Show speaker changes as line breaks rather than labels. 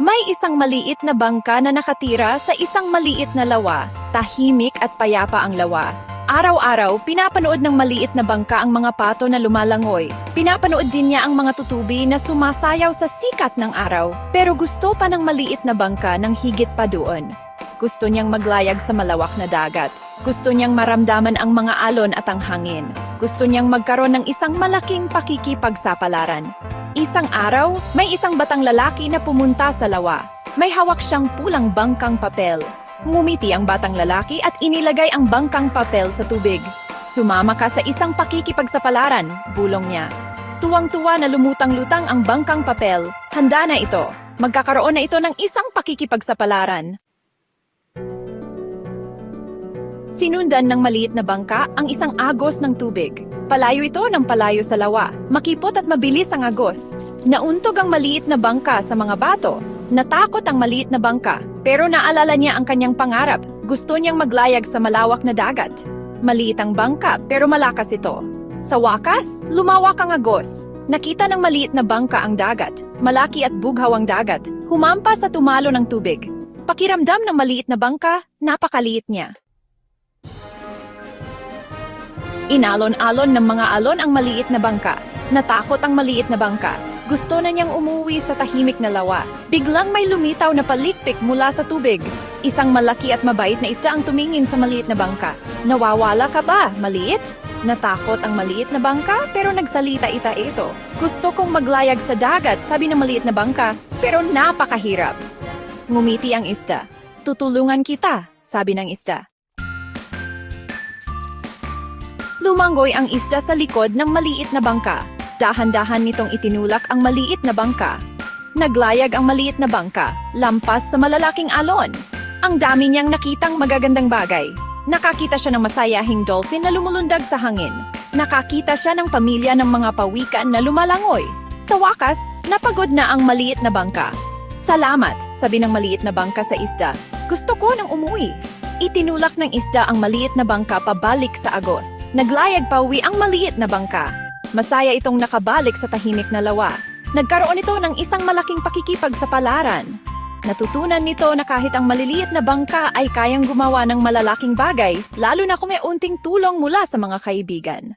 May isang maliit na bangka na nakatira sa isang maliit na lawa. Tahimik at payapa ang lawa. Araw-araw, pinapanood ng maliit na bangka ang mga pato na lumalangoy. Pinapanood din niya ang mga tutubi na sumasayaw sa sikat ng araw. Pero gusto pa ng maliit na bangka ng higit pa doon. Gusto niyang maglayag sa malawak na dagat. Gusto niyang maramdaman ang mga alon at ang hangin. Gusto niyang magkaroon ng isang malaking pakikipagsapalaran. Isang araw, may isang batang lalaki na pumunta sa lawa. May hawak siyang pulang bangkang papel. Ngumiti ang batang lalaki at inilagay ang bangkang papel sa tubig. Sumama ka sa isang pakikipagsapalaran, bulong niya. Tuwang-tuwa na lumutang-lutang ang bangkang papel. Handa na ito. Magkakaroon na ito ng isang pakikipagsapalaran. Sinundan ng maliit na bangka ang isang agos ng tubig. Palayo ito ng palayo sa lawa. Makipot at mabilis ang agos. Nauntog ang maliit na bangka sa mga bato. Natakot ang maliit na bangka, pero naalala niya ang kanyang pangarap. Gusto niyang maglayag sa malawak na dagat. Maliit ang bangka, pero malakas ito. Sa wakas, lumawak ang agos. Nakita ng maliit na bangka ang dagat. Malaki at bughaw ang dagat. Humampas at tumalo ng tubig. Pakiramdam ng maliit na bangka, napakaliit niya. Inalon-alon ng mga alon ang maliit na bangka. Natakot ang maliit na bangka. Gusto na niyang umuwi sa tahimik na lawa. Biglang may lumitaw na palikpik mula sa tubig. Isang malaki at mabait na isda ang tumingin sa maliit na bangka. Nawawala ka ba, maliit? Natakot ang maliit na bangka pero nagsalita ita ito. Gusto kong maglayag sa dagat, sabi ng maliit na bangka, pero napakahirap. Ngumiti ang isda. Tutulungan kita, sabi ng isda. Lumanggoy ang isda sa likod ng maliit na bangka. Dahan-dahan nitong itinulak ang maliit na bangka. Naglayag ang maliit na bangka, lampas sa malalaking alon. Ang dami niyang nakitang magagandang bagay. Nakakita siya ng masayahing dolphin na lumulundag sa hangin. Nakakita siya ng pamilya ng mga pawikan na lumalangoy. Sa wakas, napagod na ang maliit na bangka. Salamat, sabi ng maliit na bangka sa isda. Gusto ko nang umuwi. Itinulak ng isda ang maliit na bangka pabalik sa agos. Naglayag pa uwi ang maliit na bangka. Masaya itong nakabalik sa tahimik na lawa. Nagkaroon ito ng isang malaking pakikipagsapalaran. Natutunan nito na kahit ang maliliit na bangka ay kayang gumawa ng malalaking bagay, lalo na kung may unting tulong mula sa mga kaibigan.